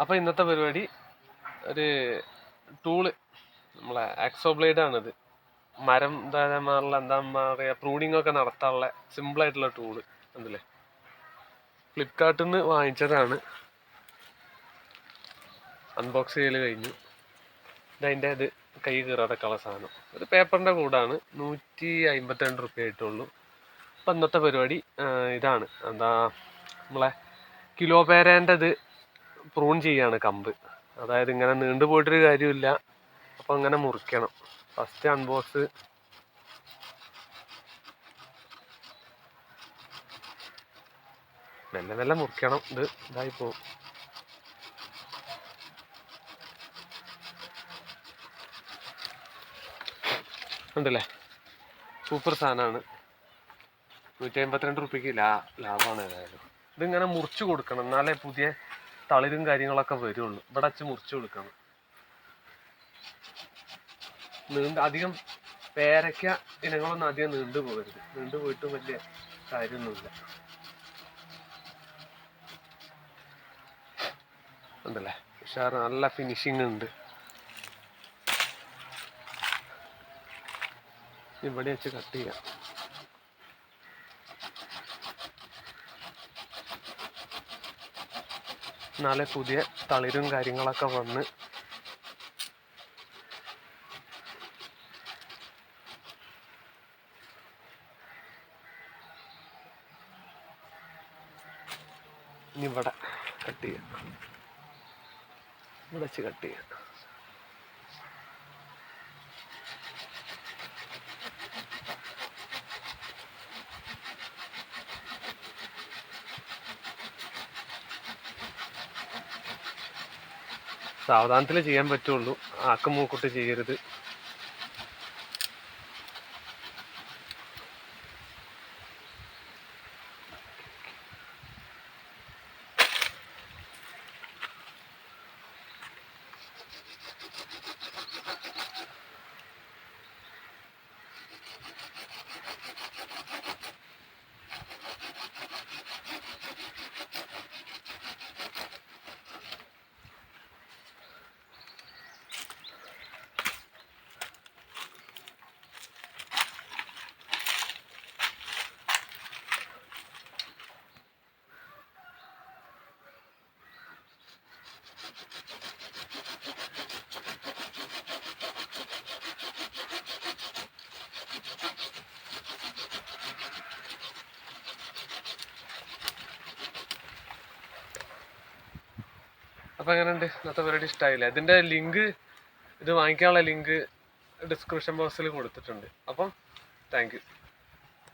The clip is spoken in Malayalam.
അപ്പോൾ ഇന്നത്തെ പരിപാടി ഒരു ടൂൾ നമ്മളെ ആക്സോ ബ്ലേഡ് ആണിത്. മരം ധാരാമാറുള്ള എന്താ പറയുക പ്രൂണിംഗ് ഒക്കെ നടത്താനുള്ള സിമ്പിൾ ആയിട്ടുള്ള ടൂൾ എന്തല്ലേ ഫ്ലിപ്കാർട്ടിൽ നിന്ന് വാങ്ങിച്ചതാണ്. അൺബോക്സ് ചെയ്യൽ കഴിഞ്ഞു. ഇതതിന്റെ ഇത് കൈ കീറാതൊക്കെയുള്ള സാധനം. ഒരു പേപ്പറിന്റെ കൂടാണ്. നൂറ്റി അമ്പത്തിരണ്ട് റുപ്യ ആയിട്ടുള്ളൂ. അപ്പം ഇന്നത്തെ പരിപാടി ഇതാണ്. എന്താ നമ്മളെ കിലോ പേരേന്റെ ഇത് പ്രൂൺ ചെയ്യാണ് കമ്പ്. അതായത് ഇങ്ങനെ നീണ്ടു പോയിട്ടൊരു കാര്യമില്ല. അപ്പം അങ്ങനെ മുറിക്കണം. ഫസ്റ്റ് അൺബോക്സ് മെല്ലെ മെല്ലെ മുറിക്കണം. ഇത് ഇതായി പോകും ഉണ്ടല്ലേ? സൂപ്പർ സാധനമാണ് നൂറ്റി അമ്പത്തിരണ്ട് റുപ്യക്ക് ലാ ലാഭമാണ് ഏതായാലും. ഇതിങ്ങനെ മുറിച്ച് കൊടുക്കണം. എന്നാലേ പുതിയ തളിരും കാര്യങ്ങളൊക്കെ വരുള്ളൂ. ഇവിടെ വെച്ച് മുറിച്ചു കൊടുക്കണം. നീണ്ട അധികം പേരയ്ക്ക ഇനങ്ങളൊന്നും അധികം നീണ്ടു പോകരുത്. നീണ്ടു പോയിട്ട് വലിയ കാര്യമൊന്നുമില്ല. ഉണ്ടല്ലേ? ഉഷാറ് നല്ല ഫിനിഷിങ് ഉണ്ട്. ഇവിടെ വെച്ച് കട്ട് ചെയ്യാം. എന്നാലേ പുതിയ തളിരും കാര്യങ്ങളൊക്കെ വന്ന് ഇനി ഇവിടെ കട്ട് ചെയ്യാം. ഇവിടെ വെച്ച് കട്ട് ചെയ്യാം. സാവധാനത്തിൽ ചെയ്യാൻ പറ്റുള്ളൂ. ആക്കം മൂക്കിട്ട് ചെയ്യരുത്. അപ്പം എങ്ങനെയുണ്ട്? ഇന്നത്തെ പരിപാടി ഇഷ്ടമായില്ല ഇതിന്റെ ലിങ്ക് ഇത് വാങ്ങിക്കാനുള്ള ലിങ്ക് ഡിസ്ക്രിപ്ഷൻ ബോക്സിൽ കൊടുത്തിട്ടുണ്ട്. അപ്പം താങ്ക്